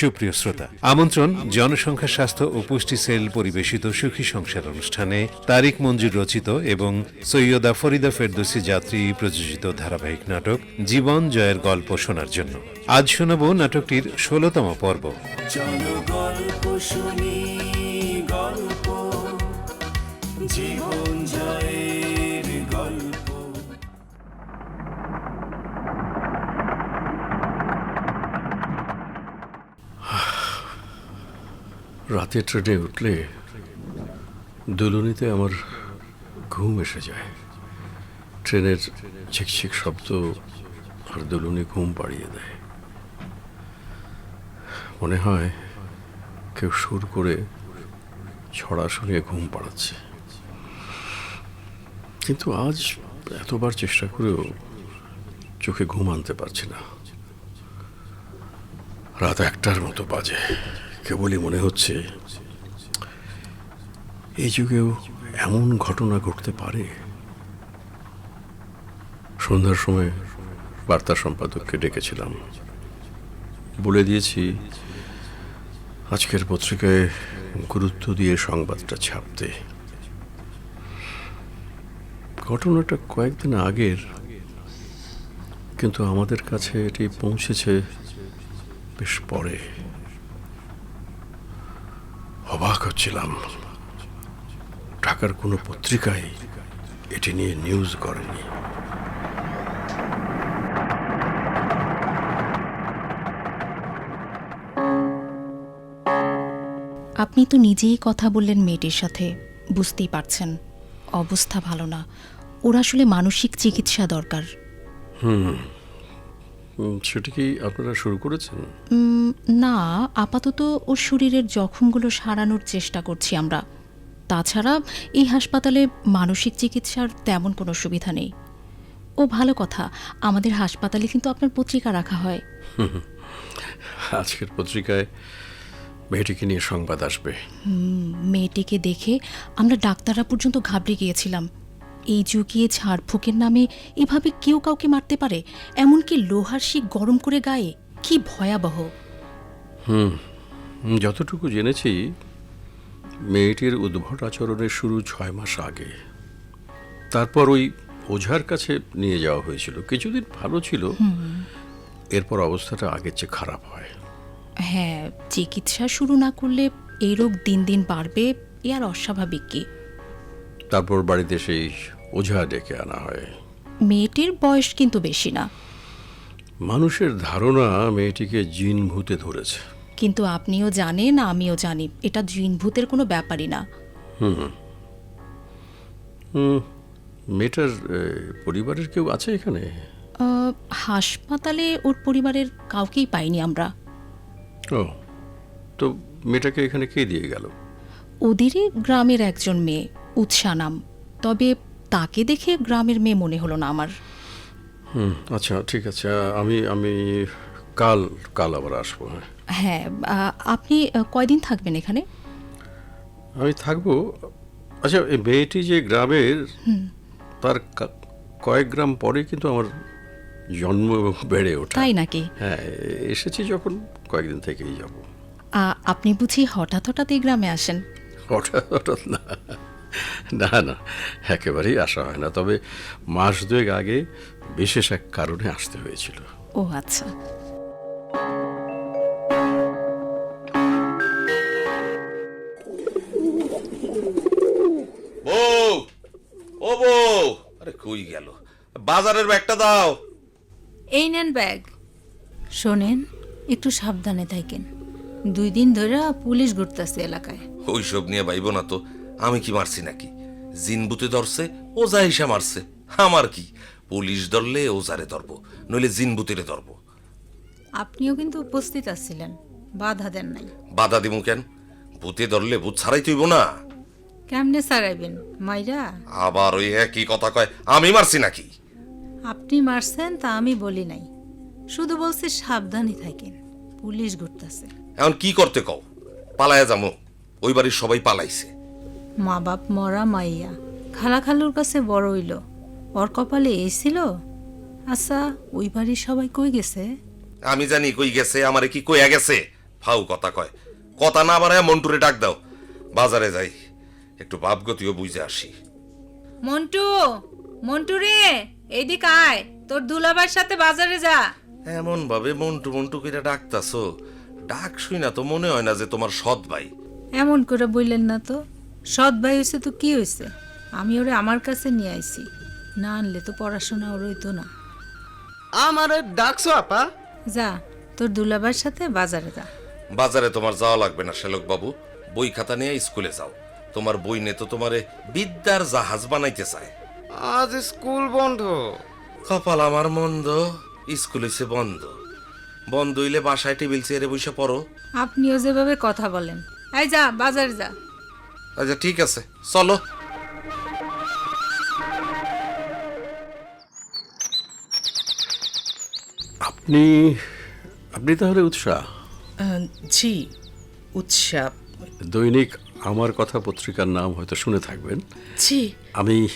সুপ্রিয় শ্রোতা, আমন্ত্রণ, জনসংখ্যা, স্বাস্থ্য ও পুষ্টি সেল পরিবেশিত সুখী সংসার অনুষ্ঠানে তারিক মঞ্জুর রচিত এবং সৈয়দা ফরিদা ফেরদোসি যাত্রী প্রযোজিত ধারাবাহিক নাটক জীবন জয়ের গল্প শোনার জন্য। আজ শোনাব নাটকটির ষোলতম পর্ব। চলো গল্প শুনি। রাতে ট্রেনে উঠলে দুলুনিতে আমার ঘুম এসে যায়। ট্রেনের ছিকছিক শব্দ আর দুলুনি ঘুম পাড়িয়ে দেয়। মনে হয় কেউ সুর করে ছড়া শুনিয়ে ঘুম পাড়াচ্ছে। কিন্তু আজ এতবার চেষ্টা করেও চোখে ঘুম আনতে পারছি না। রাত একটার মতো বাজে। কেবলই মনে হচ্ছে, এই যুগেও এমন ঘটনা ঘটতে পারে? সন্ধ্যার সময় বার্তা সম্পাদককে ডেকেছিলাম। বলে দিয়েছি, আজকের পত্রিকায় গুরুত্ব দিয়ে সংবাদটা ছাপতে। ঘটনাটা কয়েকদিন আগের, কিন্তু আমাদের কাছে এটি পৌঁছেছে বেশ পরে। অবাক হচ্ছিলাম। ঢাকার কোনো পত্রিকায় এটি নিয়ে নিউজ করেনি। আপনি তো নিজেই কথা বললেন মেয়েটির সাথে বুঝতেই পারছেন। অবস্থা ভালো না। ওর আসলে মানসিক চিকিৎসা দরকার। উম, সেটা কি আপনারা শুরু করেছেন? না আপাতত ওর শরীরের জখমগুলো সারানোর চেষ্টা করছি আমরা। তাছাড়া এই হাসপাতালে মানসিক চিকিৎসার তেমন কোনো সুবিধা নেই। ও ভালো কথা আমাদের হাসপাতালে কিন্তু আপনার পত্রিকা রাখা হয়। আজকের পত্রিকায় মেয়েটিকে নিয়ে সংবাদ আসবে। মেয়েটিকে দেখে আমরা ডাক্তাররা পর্যন্ত ঘাবড়ে গিয়েছিলাম। এই যুগে ঝাড়ফুঁকের নামে এভাবে কেউ কাউকে মারতে পারে? এমনকি লোহার শিক গরম করে গায়ে? কি ভয়াবহ! উম, যতটুকু জেনেছি মেয়েটির উদ্ভট আচরণের শুরু ছয় মাস আগে। তারপর ওই ওঝার কাছে নিয়ে যাওয়া হয়েছিল। কিছুদিন ভালো ছিল। এরপর অবস্থাটা আগের চেয়ে খারাপ হয়। হ্যাঁ চিকিৎসা শুরু না করলে এই রোগ দিন দিন বাড়বে এ আর অস্বাভাবিক কি? তারপর বাড়িতে সেই ওঝা ডেকে আনা হয়। মেয়েটির বয়স কিন্তু বেশি না। মানুষের ধারণা মেয়েটিকে জিন ভূতে ধরেছে। কিন্তু আপনিও জানেন আমিও জানি এটা জিন ভূতের কোনো ব্যাপারই না। হুম, মেয়েটার পরিবারের কেউ আছে এখানে? হাসপাতালে ওর পরিবারের কাউকেই পাইনি আমরা। ও তো মেয়েটাকে এখানে কে দিয়ে গেল? ওদেরই গ্রামের একজন মেয়ে উৎসা নাম। তবে তাকে দেখে গ্রামের মেয়ে মনে হলো না আমার। হুম আচ্ছা ঠিক আছে। আমি আমি কাল কাল আবার আসব হ্যাঁ। হ্যাঁ আপনি কয়দিন থাকবেন এখানে? আমি থাকব আচ্ছা এই মেয়েটি যে গ্রামের তার কয়েক গ্রাম পরে কিন্তু আমার জন্ম এবং বেড়ে ওঠা। তাই নাকি? হ্যাঁ এসেছি যখন কয়েকদিন থেকেই যাব। আপনি বুঝি হঠাৎ হঠাৎ এই গ্রামে আসেন? হঠাৎ হঠাৎ না। না না একেবারেই আসা হয় না। তবে মাস দুয়েক আগে বিশেষ এক কারণে আসতে হয়েছিল। ও আচ্ছা। বউ ও বউ আরে কই গেল? বাজারের ব্যাগটা দাও। এই নেন ব্যাগ। শোনেন একটু সাবধানে থাকেন। দুই দিন ধরে পুলিশ ঘুরতেছে এলাকায়। ওইসব নিয়ে বাইব না তো। আমি কি মারছি নাকি? জিন বুতে ধরছে ওজা হিসা মারছে। আমার কি? পুলিশ ধরলে ওজারে ধরবো নইলে জিন বুতিরে ধরবো। আপনিও কিন্তু উপস্থিত আছিলেন বাধা দেন নাই। বাধা দিমু কেন? ভূতে ধরলে ভূত ছাড়াই তুইব না। কেমনে ছাড়াইবেন মাইরা? আবার ওই একই কথা কয় আমি মারছি নাকি? আপনি মারছেন তা আমি বলি নাই শুধু বলছে সাবধানে থাকেন পুলিশ ঘুরতেছে। এখন কি করতে কও? পালায়া যামো ওই বাড়ির সবাই পালাইছে। মা বাপ মরা মাইয়া। খালা খালুর কাছে বড় হইল। ওর কপালে এই ছিল? আচ্ছা ওই বাড়ির সবাই কই গেছে? আমি জানি কই গেছে আমারে কি কইয়া গেছে? ফাউ কথা কয়। কথা না বাড়ায় মন্টুরে ডাক দাও। বাজারে যাই। একটু ভাবগতিও বুঝে আসি। মন্টু! মন্টু রে! এইদিক আয়। তোর দুলাবার সাথে বাজারে যা। এমন ভাবে মন্টু মন্টু করে ডাকতাছো। ডাক শুই না তো মনে হয় না যে তোমার সৎ ভাই। এমন করে বললেন না তো? সৎ ভাই হয়েছে তো কি হয়েছে আমি ওরে আমার কাছে নিয়ে আইছি। না আনলে তো পড়াশোনা ওর হইতো না। আমার ডাকছো আপা? যা তোর দুলাবার সাথে বাজারে যা। বাজারে তোমার যাওয়া লাগবে না শ্যালক বাবু। বই খাতা নিয়ে স্কুলে যাও। তোমার বই নে তো তোমারে বিদ্যার জাহাজ বানাইতে চায়। আজ স্কুল বন্ধ। কপাল আমার মন্দ স্কুল হইছে বন্ধ। বন্ধ হইলে বাসায় টেবিল চেয়ারে বসে পড়ো। আপনিও যেভাবে কথা বলেন। এই যা বাজারে যা। আচ্ছা ঠিক আছে। চলো। আপনি আপনি তাহলে উৎসাহ আহ, জি উৎসাহ দৈনিক আমার কথা পত্রিকার নাম হয়তো শুনে থাকবেন। জি। আমি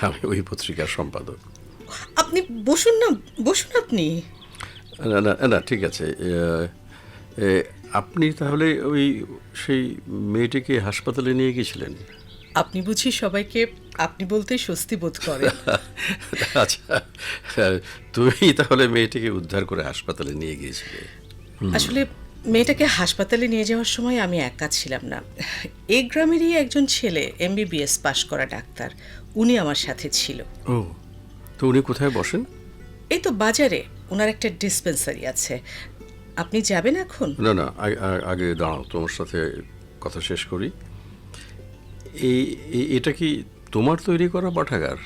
আমি ওই পত্রিকার সম্পাদক। আপনি বসুন না বসুন আপনি। না না না ঠিক আছে। এ, এ, আপনি তাহলে ওই সেই মেয়েটিকে হাসপাতালে নিয়ে গিয়েছিলেন? আপনি বুঝি সবাইকে আপনি বলতে স্বস্তি বোধ করেন। আচ্ছা তুমি তাহলে মেয়েটিকে উদ্ধার করে হাসপাতালে নিয়ে গিয়েছিলে। আসলে মেয়েটাকে হাসপাতালে নিয়ে যাওয়ার সময় আমি একা ছিলাম না। এই গ্রামেরই একজন ছেলে এমবিবিএস পাশ করা ডাক্তার। উনি আমার সাথে ছিল। ও তো উনি কোথায় বসেন? এই তো বাজারে। ওনার একটা ডিসপেন্সারি আছে। আপনি যাবেন এখন? না না আগে- দাঁড়াও তোমার সাথে কথা শেষ করি। এই এটা কি তোমার তৈরি করা পাঠাগার?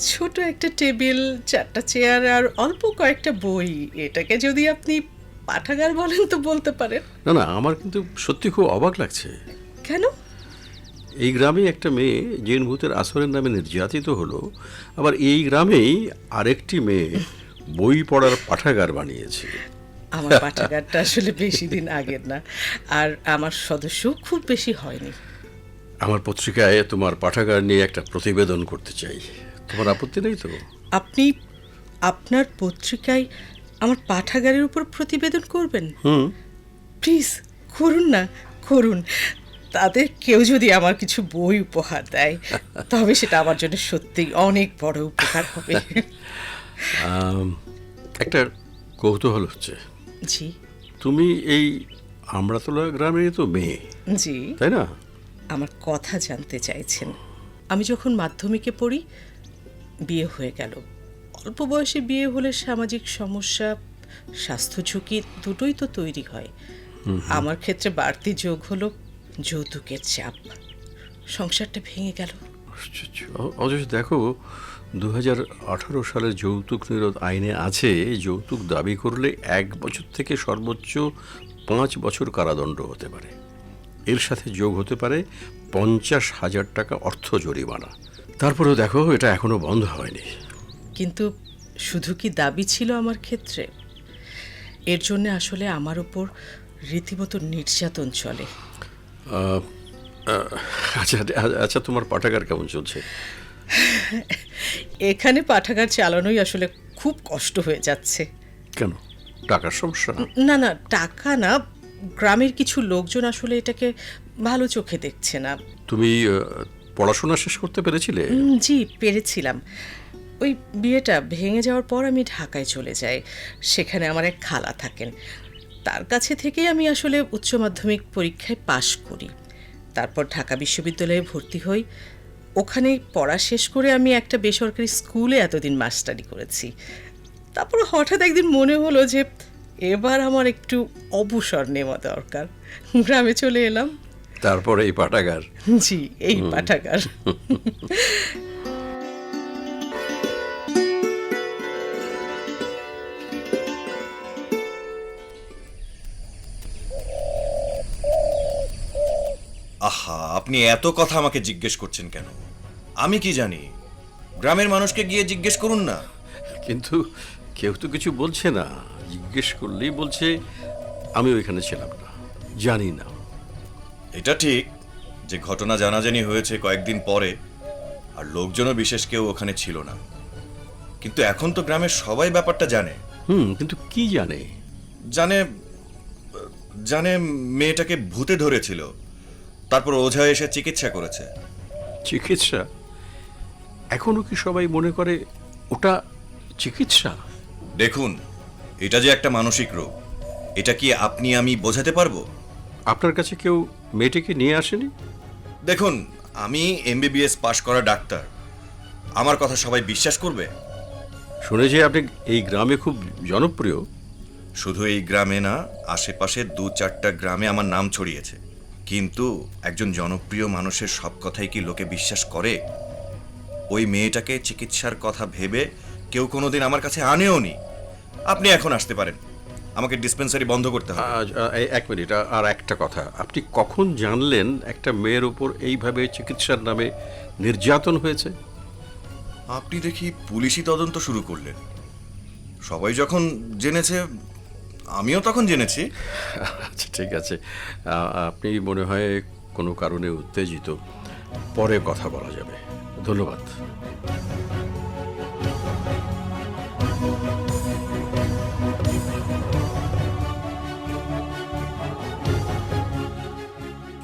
ছোট একটা টেবিল চারটা চেয়ার আর অল্প কয়েকটা বই। এটাকে যদি আপনি পাঠাগার বলেন তো বলতে পারেন। না না আমার কিন্তু সত্যি খুব অবাক লাগছে। কেন? এই গ্রামে একটা মেয়ে জেন ভূতের আসরের নামে নির্যাতিত হলো আবার এই গ্রামেই আরেকটি মেয়ে বই পড়ার পাঠাগার বানিয়েছে। আমার পাঠাগারটা আসলে বেশি দিন আগের না। আর আমার সদস্য খুব বেশি হয়নি। আমার পত্রিকায় তোমার পাঠাগার নিয়ে একটা প্রতিবেদন করতে চাই। তোমার আপত্তি নেই তো? আপনি আপনার পত্রিকায় আমার পাঠাগারের উপর প্রতিবেদন করবেন? হুম। প্লিজ করুন না করুন। তাদের কেউ যদি আমার কিছু বই উপহার দেয় তবে সেটা আমার জন্য সত্যিই অনেক বড় উপকার হবে। একটা কৌতূহল হচ্ছে। জি। তুমি এই আমড়াতলা গ্রামেরই তো মেয়ে। জি। তাই না? আমার কথা জানতে চাইছেন। আমি যখন মাধ্যমিকে পড়ি বিয়ে হয়ে গেল। অল্প বয়সে বিয়ে হলে সামাজিক সমস্যা স্বাস্থ্য ঝুঁকি দুটোই তো তৈরি হয়। আমার ক্ষেত্রে বাড়তি যোগ হলো যৌতুকের চাপ। সংসারটা ভেঙে গেল। অথচ দেখো দু হাজার আঠারো সালের যৌতুক নিরোধ আইনে আছে যৌতুক দাবি করলে এক বছর থেকে সর্বোচ্চ পাঁচ বছর কারাদণ্ড হতে পারে। এর সাথে যোগ হতে পারে পঞ্চাশ হাজার টাকা অর্থ জরিমানা। তারপরেও দেখো এটা এখনও বন্ধ হয়নি। কিন্তু শুধু কি দাবি ছিল আমার ক্ষেত্রে? এর জন্য আসলে আমার ওপর রীতিমতো নির্যাতন চলে। আচ্ছা আচ্ছা তোমার পাঠাগার কেমন চলছে? এখানে পাঠাগার চালানোই আসলে খুব কষ্ট হয়ে যাচ্ছে। কেন? টাকার সমস্যা? না না টাকা না গ্রামের কিছু লোকজন আসলে এটাকে ভালো চোখে দেখছে না। তুমি পড়াশোনা শেষ করতে পেরেছিলে? জি পেরেছিলাম। ওই বিয়েটা ভেঙে যাওয়ার পর আমি ঢাকায় চলে যাই। সেখানে আমার এক খালা থাকেন। তার কাছে থেকেই আমি আসলে উচ্চ মাধ্যমিক পরীক্ষায় পাশ করি। তারপর ঢাকা বিশ্ববিদ্যালয়ে ভর্তি হই। ওখানেই পড়া শেষ করে আমি একটা বেসরকারি স্কুলে এতদিন মাস্টারি করেছি। তারপর হঠাৎ একদিন মনে হলো যে এবার আমার একটু অবসর নেওয়া দরকার। গ্রামে চলে এলাম। তারপরে এই পাঠাগার। জি এই পাঠাগার। আহা আপনি এত কথা আমাকে জিজ্ঞেস করছেন কেন? আমি কি জানি? গ্রামের মানুষকে গিয়ে জিজ্ঞেস করুন না। কিন্তু কেউ তো কিছু বলছে না। জিজ্ঞেস করলেই বলছে আমি ওইখানে ছিলাম না। জানি না। এটা ঠিক যে ঘটনা জানাজানি হয়েছে কয়েকদিন পরে আর লোকজনও বিশেষ কেউ ওখানে ছিল না। কিন্তু এখন তো গ্রামের সবাই ব্যাপারটা জানে। হুম কিন্তু কি জানে? জানে জানে মেয়েটাকে ভূতে ধরেছিল। তারপর ওঝা এসে চিকিৎসা করেছে। চিকিৎসা? এখনও কি সবাই মনে করে ওটা চিকিৎসা? দেখুন এটা যে একটা মানসিক রোগ এটা কি আপনি আমি বোঝাতে পারব? আপনার কাছে কেউ মেয়েটিকে নিয়ে আসেনি? দেখুন আমি এমবিবিএস পাশ করা ডাক্তার। আমার কথা সবাই বিশ্বাস করবে? শুনেছি আপনি এই গ্রামে খুব জনপ্রিয়। শুধু এই গ্রামে না আশেপাশে দু চারটা গ্রামে আমার নাম ছড়িয়েছে। কিন্তু একজন জনপ্রিয় মানুষের সব কথাই কি লোকে বিশ্বাস করে? ওই মেয়েটাকে চিকিৎসার কথা ভেবে কেউ কোনোদিন আমার কাছে আনেও নি আপনি এখন আসতে পারেন। আমাকে ডিসপেন্সারি বন্ধ করতে হবে। এক মিনিট আর একটা কথা। আপনি কখন জানলেন একটা মেয়ের উপর এইভাবে চিকিৎসার নামে নির্যাতন হয়েছে? আপনি দেখি পুলিশি তদন্ত শুরু করলেন। সবাই যখন জেনেছে আমিও তখন জেনেছি। আচ্ছা ঠিক আছে। আপনি মনে হয় কোনো কারণে উত্তেজিত। পরে কথা বলা যাবে। ধন্যবাদ।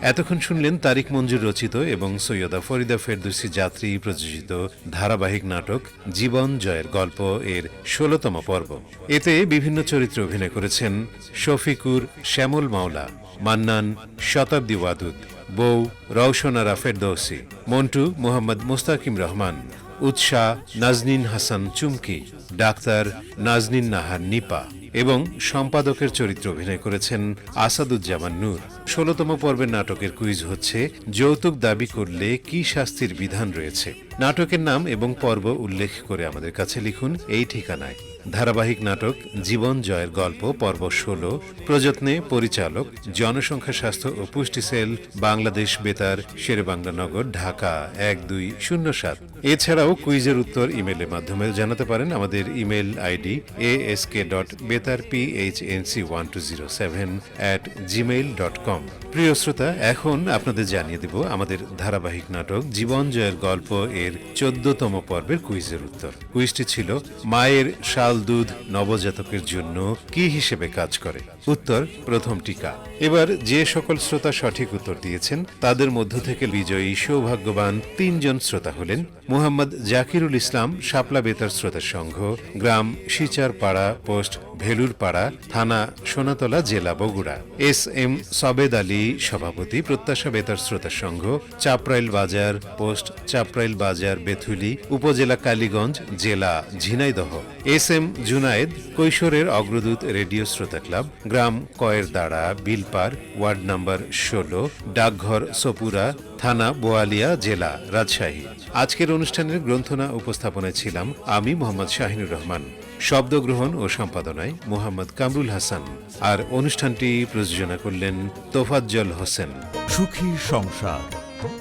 এতক্ষণ শুনলেন তারিক মঞ্জুর রচিত এবং সৈয়দা ফরিদা ফেরদুসি যাত্রী প্রযোজিত ধারাবাহিক নাটক জীবন জয়ের গল্প এর ষোলতম পর্ব। এতে বিভিন্ন চরিত্রে অভিনয় করেছেন শফিকুর শ্যামল মাওলা, মান্নান শতাব্দী ওয়াদুদ, বউ রওশনারা ফেরদৌসি, মন্টু মোহাম্মদ মুস্তাকিম রহমান উৎসাহ নাজনীন হাসান চুমকি, ডাক্তার নাজনীন নাহার নিপা। এবং সম্পাদকের চরিত্রে অভিনয় করেছেন আসাদুজ্জামান নূর। ষোলতম পর্বের নাটকের কুইজ হচ্ছে, যৌতুক দাবি করলে কি শাস্তির বিধান রয়েছে? নাটকের নাম এবং পর্ব উল্লেখ করে আমাদের কাছে লিখুন এই ঠিকানায়। ধারাবাহিক নাটক, জীবন জয়ের গল্প, পর্ব ষোলো, প্রযত্নে পরিচালক, জনসংখ্যা স্বাস্থ্য ও পুষ্টি সেল, বাংলাদেশ বেতার, শেরেবাংলা নগর, ঢাকা, এক দুই শূন্য সাত। এছাড়াও কুইজের উত্তর ইমেলের মাধ্যমে জানাতে পারেন আমাদের email ID A ASK dot Betar P H PHNC one two zero seven at Gmail dot com প্রিয় শ্রোতা, এখন আপনাদের জানিয়ে দেব আমাদের ধারাবাহিক নাটক জীবন জয়ের গল্প এর চোদ্দতম পর্বের কুইজের উত্তর। কুইজটি ছিল, মায়ের শাল দুধ নবজাতকের জন্য কি হিসেবে কাজ করে? উত্তর, প্রথম টিকা। এবার যে সকল শ্রোতা সঠিক উত্তর দিয়েছেন, তাদের মধ্য থেকে বিজয়ী সৌভাগ্যবান তিনজন শ্রোতা হলেন মুহাম্মদ জাকিরুল ইসলাম, শাপলা বেতার শ্রোতা সংঘ, গ্রাম শিচার পাড়া পোস্ট ভেলুরপাড়া, থানা সোনাতলা, জেলা বগুড়া। এস এম সবেদ আলী, সভাপতি, প্রত্যাশা বেতার শ্রোতা সংঘ, চাপরাইল বাজার, পোস্ট চাপরাইল বাজার, বেথুলি, উপজেলা কালীগঞ্জ, জেলা ঝিনাইদহ। এস এম জুনায়েদ, কৈশোরের অগ্রদূত রেডিও শ্রোতা ক্লাব, গ্রাম কয়ের দাঁড়া বিলপার, ওয়ার্ড নাম্বার ষোলো, ডাকঘর সপুরা থানা, বোয়ালিয়া জেলা, রাজশাহী। আজকের অনুষ্ঠানের গ্রন্থনা উপস্থাপনায় ছিলাম আমি মোহাম্মদ শাহিনুর রহমান। শব্দগ্রহণ ও সম্পাদনায় মোহাম্মদ কামরুল হাসান। আর অনুষ্ঠানটি প্রযোজনা করলেন তোফাজ্জল হোসেন। সুখী সংসার।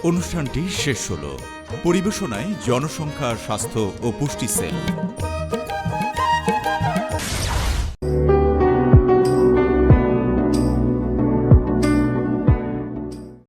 অনুষ্ঠানটি শেষ হলো। পরিবেশনায় জনসংখ্যা স্বাস্থ্য ও পুষ্টি সেল।